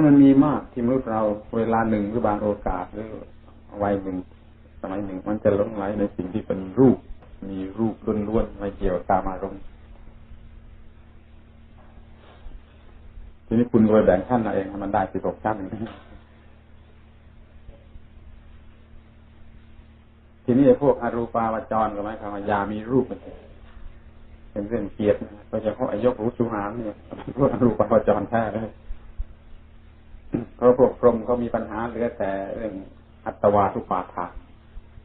ามันมีมากที่มนุษย์เราเวลาหนึ่งหรือบางโอกาสหรือวัยหนึ่งสมัยหนึ่งมันจะหลงไหลในสิ่งที่เป็นรูป มีรูปล้วนๆไม่เกี่ยวกับตามอารมณ์ทีนี้คุณก็ไปแบ่งชั้นเอาเองมันได้สิบหกชั้นทีนี้พวกอรูปาวจรก็ไหมครับยามีรูปมันเป็นเรื่องเกียรติโดยเฉพาะอายกรูสุหามเนี่ยพวกอรูปาวจรแท้เลย เพราะพวกพรหมเขามีปัญหาเหลือแต่เรื่องอัตวาทุปาทาน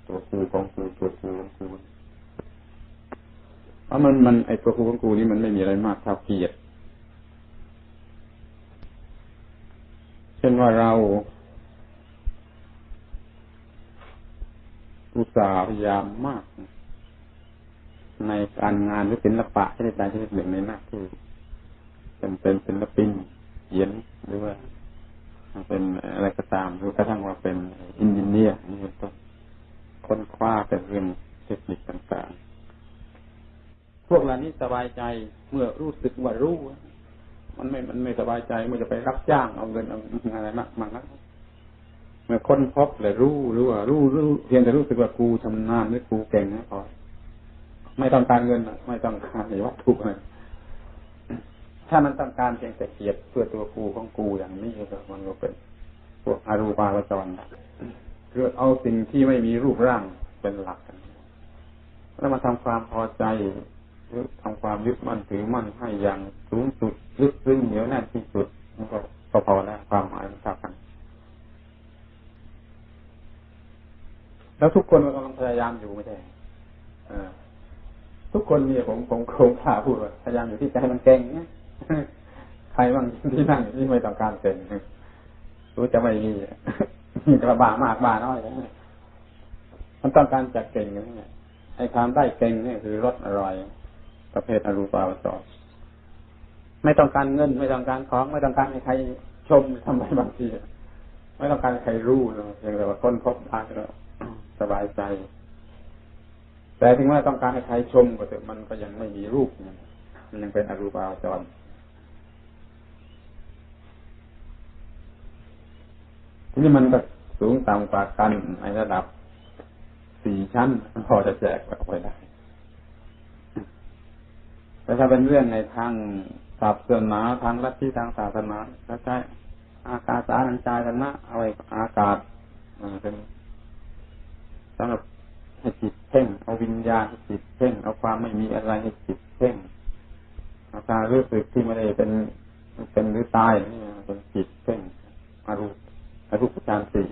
ตัวกูของกูตัวกูของกูเพราะมันมันไอตัวกูของกูนี่มันไม่มีอะไรมากเท่าเกียรติเช่นว่าเราอุตสาห์พยายามมาก ในการงานหรือศิลปะชนิดใดชนิดหนึ่งในหน้าที่เป็นเป็นศิลปินเขียนหรือว่า เป็นอะไรก็ตามหรือกระทั่งว่าเป็นอินเนียร์นี่เป็นต้นค้นคว้าเป็นเรื่องเทคนิคต่างๆ พวกเรานี้สบายใจเมื่อรู้สึกว่ารู้ มันไม่ มันไม่สบายใจเมื่อจะไปรับจ้างเอาเงินเอาอะไรมากมากนะเมื่อค้นพบเลยรู้หรู้ว่ารู้รู้เพียงแต่รู้สึกว่ากูชำนาญหรือกูเก่งนะพอไม่ต้องการเงินไม่ต้องการวัตถุอะไร ถ้ามันต้องการเพียงแต่เกียรติเพื่อตัวกูของกูอย่างนี้ก็มันก็เป็นพวกอารูปาวจรคือเอาสิ่งที่ไม่มีรูปร่างเป็นหลักแล้วมาทำความพอใจหรือทำความยึดมั่นถือมั่นให้อย่างสูงสุดลึกซึ้งเหนียวแน่นที่สุดมันก็พอแล้วความหมายมันเท่ากันแล้วทุกคนกำลังพยายามอยู่ไม่ใช่ทุกคนเนี่ยผมผมคงข่าพูดว่าพยายามอยู่ที่ให้มันเก่งเนี่ย ใครบ้างที่นั่งที่ไม่ต้องการเก่งรู้จะไม่มีมีกระบามากบาน้อยมันต้องการจะเก่งนี่ไอ้ความได้เก่งนี่คือรสอร่อย ประเภทอรูปาวจรไม่ต้องการเงิน ไม่ต้องการของ ไม่ต้องการให้ใครชมทำไมบางทีไม่ต้องการให้ใครรู้เลยเพียงแต่ว่าคนพบได้ก็สบายใจ แต่ถึงแม้ต้องการให้ใครชมก็เถอะมันก็ยังไม่มีรูปมันยังเป็นอรูปาวจร ทีนี้มันก็สูงต่ำกว่ากันในระดับสี่ชั้น พอจะแจกออกไปได้ แต่ถ้าเป็นเรื่องในทางศาสนาทางลัฐทธิทางศาสนาก็ใช้อากาศสารัญจายกันนะเอาไว้อากาศเป็นสำหรับให้จิตเพ่งเอาวิญญาณให้จิตเพ่งเอาความไม่มีอะไรให้จิตเพ่งเอาการรู้สึกที่ไม่ได้เป็นเป็นหรือตายนี่เป็นจิตเพ่งอารูปอารูปฌานสี่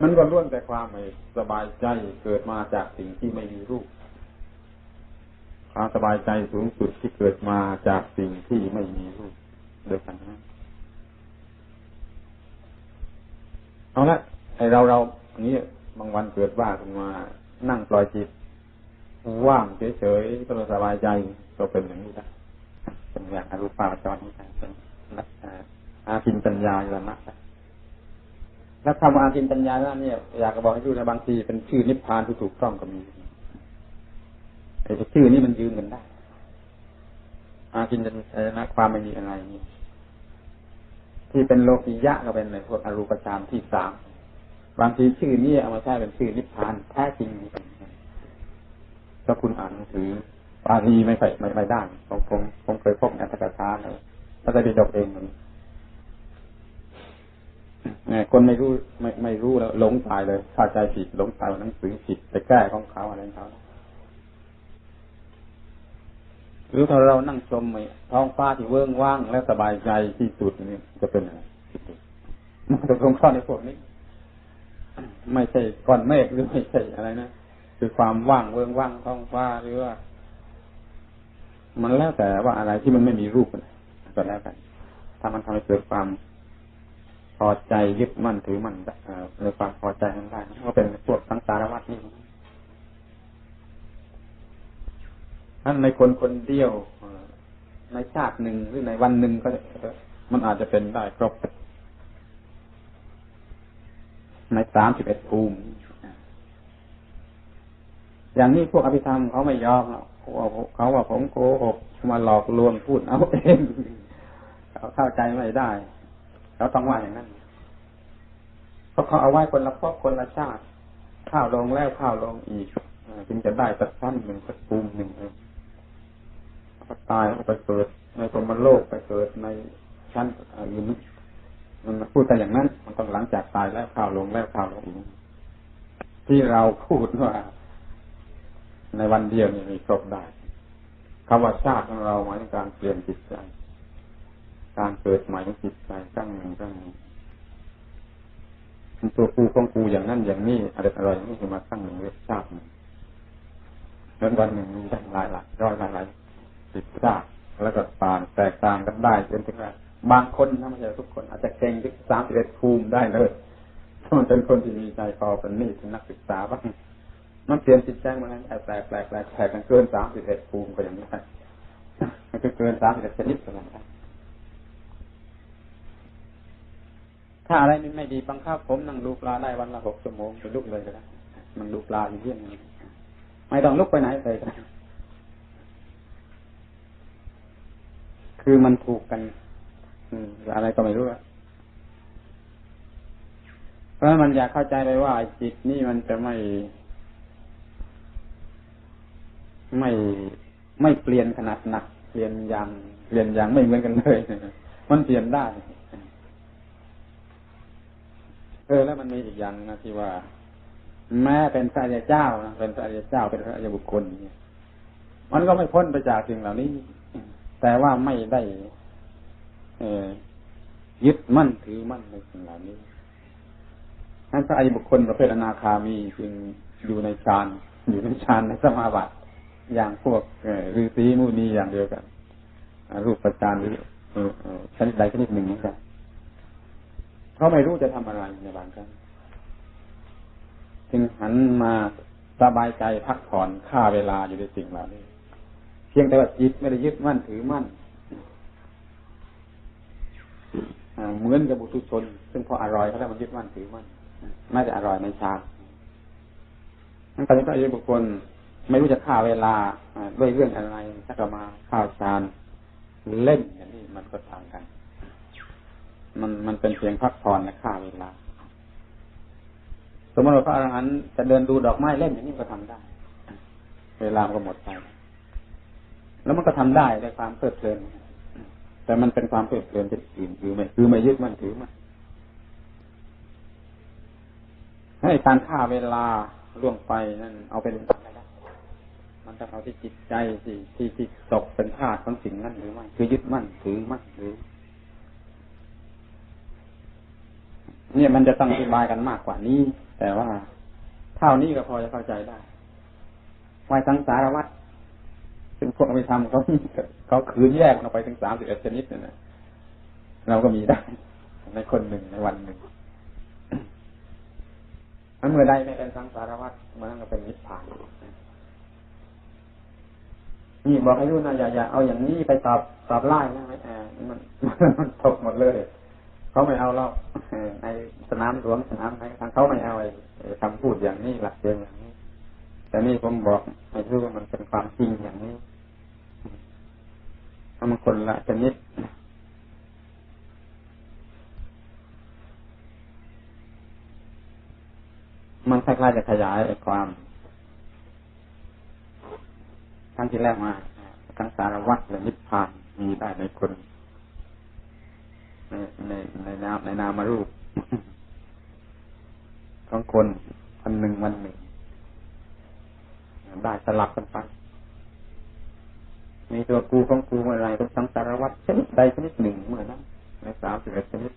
มัน ก็ล้วนแต่ความไม่สบายใจเกิดมาจากสิ่งที่ไม่มีรูป ความสบายใจสูงสุดที่เกิดมาจากสิ่งที่ไม่มีรูปเดียวกันนะเอาละไอเราเราอันนี้บางวันเกิดว่าขึ้นมา นั่งปล่อยจิต ว่างเฉยๆก็สบายใจก็เป็นอย่างนี้ได้เป็นอย่างอรูปาจรนี่เป็นอาทินปัญญาอยู่นะ แล้วคำว่าอาทินปัญญาเนี่ยอยากจะบอกให้ดูนะบางทีเป็นชื่อนิพพานที่ถูกต้องก็มีไอ้ชื่อนี้มันยืนกันได้ อาทินปัญญาความไม่มีอะไรนี่ที่เป็นโลกิยะก็เป็นในพวกอรูปฌานที่สามบางทีชื่อนี้เอามาใช้เป็นชื่อนิพพานแท้จริงถ้าคุณอ่านหนังสือบาลีไม่ใส่ไม่ไม่ด้ผมผมผมเคยพบในอัตถกถาเลยถ้าจะไปดกเองมัน คนไม่รู้ไม่ไม่รู้แล้วหลงตายเลยเข้าใจผิดหลงตายหนังสือผิดไปแก้ของเขาอะไรของเขาหรือถ้าเรานั่งชมท้องฟ้าที่เวิ้งว่างและสบายใจที่สุดนี่จะเป็นอะไรมันจะตรงข้อในพวกนี้ ไม่ใช่ก้อนเมฆหรือไม่ใช่อะไรนะคือความว่างเวิ้งว่างท้องฟ้าหรือว่า มันแล้วแต่ว่าอะไรที่มันไม่มีรูปก็แล้วกันถ้ามันทำให้เกิดความ อใจยึดมั่นถือมั่นหรือความพอใจนั้นได้ก็เป็นพวกสังสารวัฏนี่นั่นในคนคนเดียวในชาติหนึ่งหรือในวันหนึ่งก็มันอาจจะเป็นได้ครบ ในสามสิบเอ็ดภูมิอย่างนี้พวกอภิธรรมเขาไม่ยอมเขาว่าเขาว่าผมโกหกมาหลอกลวงพูดเอาเองเขาเข้าใจไม่ได้ เขาต้องว่าอย่างนั้นเพราะเขาเอาไว้คนละพบคนละชาติข้าวลงแล้วข้าวลงอีกจึงจะได้สักชั้นหนึ่งสักภูมิหนึ่งเองก็ตายไปเกิดในพรมโลกไปเกิดในชั้นอื่นมันพูดแต่อย่างนั้น มันต้องหลังจากตายแล้วข้าวลงแล้วข้าวลงอีกที่เราพูดว่า ในวันเดียวนี่มีครบได้คำว่าชาติของเราหมายถึงการเปลี่ยนจิตใจ การเกิดใหม่ของจิตใจตั้งหนึ่งตั้งหนึ่งตัวกูของกูอย่างนั้นอย่างนี้อะไรอะไรนี่คือมาตั้งหนึ่งเรียกชาติหนึ่งแล้ววันหนึ่งมีหลายหลายร้อยหลายหลายสิบชาติแล้วก็ต่างแตกต่างกันได้จนถึงว่าบางคนนะไม่ใช่ทุกคน อาจจะเก่งที่สามสิบเอ็ดภูมิได้เลยถ้ามันเป็นคนที่มีใจพอเป็นนี่เป็นนักศึกษาบ้างมันเปลี่ยนจิตใจมันแปลกแปลกแปลกแปลกแปลกกันเกินสามสิบเอ็ดภูมิก็อย่างนี้ได้มันก็เกินสามสิบเอ็ดชนิดก็อย่างนี้ ถ้าอะไรมันไม่ดีบังคับผมนั่งดูปลาได้วันละหกชั่วโมงไปลุกเลยก็ได้มันดูปลาอยู่เที่ยงไม่ต้องลุกไปไหนเลยก็คือมันถูกกัน อืมอะไรก็ไม่รู้อะเพราะมันอยากเข้าใจเลยว่าจิตนี่มันจะไม่ ไม่ไม่เปลี่ยนขนาดหนัก เปลี่ยนอย่างเปลี่ยนอย่างไม่เหมือนกันเลย มันเปลี่ยนได้ ออแล้วมันมีอีกอย่างนะที่ว่า แม้เป็นพระยาเจ้านะเป็นพระยาเจ้าเป็นพระยาบุคคลเนี่ยมันก็ไม่พ้นไปจากสิ่งเหล่านี้ แต่ว่าไม่ได้เอยึดมั่นถือมั่นในสิ่งเหล่านี้ท่านพระอริยบุคคลประเภทอนาคามีจึงอยู่ในฌานอยู่ในฌานในสมาบัติอย่างพวกฤาษีมูนีอย่างเดียวกันรูปประจานหรือชนิดใดชนิดหนึ่งเหมือนกัน เขาไม่รู้จะทำอะไรในบางครั้งจึงหันมาสบายใจพักผ่อนฆ่าเวลาอยู่ในสิ่งเหล่านี้ เพียงแต่ว่าจิตไม่ได้ยึดมั่นถือมั่นเหมือนกับบุตุชน ซึ่งพออร่อยเขาแล้วมันยึดมั่นถือมั่นไม่ได้อร่อยในชาตินั้นตอนนี้พระอริยบุคคลไม่รู้จะฆ่าเวลาด้วยเรื่องอะไรถ้ากมาข้าวชานเล่นอย่างนี้มันก็ทางกัน มันมันเป็นเพียงพักผ่อนและฆ่าเวลา สมมติว่าพระอรหันต์จะเดินดูดอกไม้เล่นอย่างนี้ก็ทำได้ เวลาก็หมดไป แล้วมันก็ทำได้ด้วยความเพลิดเพลิน แต่มันเป็นความเพลิดเพลินเป็นอื่นคือไม่คือไม่ยึดมั่นถือมันให้การฆ่าเวลาล่วงไปนั่นเอาเป็นอะไรนะมันจะเอาที่จิตใจที่ที่ที่ตกเป็นธาตุของสิ่งนั้นหรือไม่ คือยึดมั่นถือมั่นหรือ เนี่ยมันจะต้องอธิบายกันมากกว่านี้ แต่ว่าเท่านี้ก็พอจะเข้าใจได้วายสังสารวัตรซึ่งพวกไปทำเขาเขาคืนแยกออกไปถึงสามสิบเอ็ดชนิดเนี่ยเราก็มีได้ ในคนหนึ่งในวันหนึ่งถ้าเมื่อใดไม่เป็นสังสารวัฏมันก็เป็นนิพพานนี่บอกให้รู้นะอย่าอย่าเอาอย่างนี้ไปตอบตอบไล่นะไม่แอบมันมันตกหมดเลย เขาไม่เอาเราในสนามหลวงสนามไหนทางเขาไม่เอาไอ้คำพูดอย่างนี้หลักเดิมอย่างนี้ แต่นี่ผมบอกให้รู้ว่ามันเป็นความจริงอย่างนี้ถ้ามันคนละชนิดมันคล้ายๆจะขยายความทั้งที่แรกมาทั้งสารวัตรและนิพพานมีได้ในคน ในในในนามในนามารูปของคนอันหนึ่งวันหนึ่งได้สลับกันไปมีตัวกูของกูอะไรเป็นสังสารวัตรชนิดใดชนิดหนึ่งเมื่อนั้นในสามสิบเอ็ดชนิด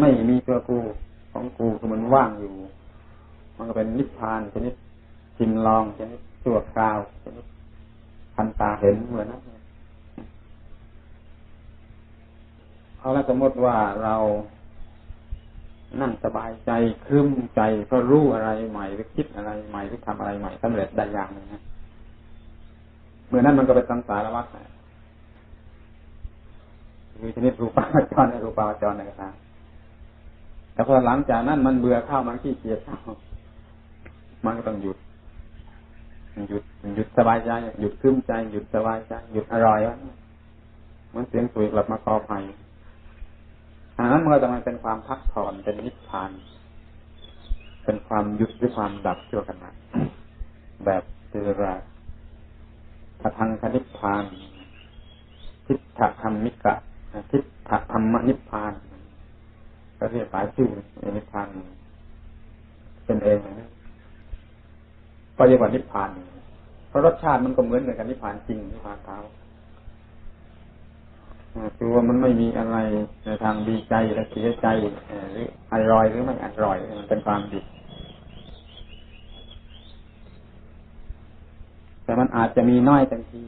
ไม่มีตัวกูของกูคือมันว่างอยู่ มันก็เป็นนิพพานชนิดชิมลองชนิดชั่วคราวชนิดพันตาเห็นเหมือนนั้นน เอาละสมมติว่าเรานั่งสบายใจคืมใจเพราะรู้อะไรใหม่หรือคิดอะไรใหม่หรือทำอะไรใหม่สำเร็จได้อย่างนึ่งเมื่อนั้นมันก็เป็นสังสารวัฏมีชนิดรูปาจรในรูปาจรในกระทาแต่พอหลังจากนั้นมันเบื่อข้าวมันขี้เกียจข้าวมันก็ต้องหยุด หยุดหยุดสบายใจหยุดคืมใจหยุดสบายใจหยุดอร่อยวะเหมือนเสียงสุยกลับมากอไฟ อันนั้นมันก็จะมันเป็นความพักผ่อนเป็นนิพพาน เป็นความหยุดหรือความดับชั่วขณะแบบเจราพทังคนิพพาน ทิฏฐธรรมิกะทิฏฐธรรมนิพพาน ก็เรียกหลายชื่อนิพพานเป็นเองนะก็เรียกว่านิพพานเพราะรสชาติมันก็เหมือนกับนิพพานจริงนิพพานเท้า คือว่ามันไม่มีอะไรในทางดีใจและเสียใจหรืออร่อยหรือไม่อร่อยมันเป็นความดิแต่มันอาจจะมีน้อยเต็มที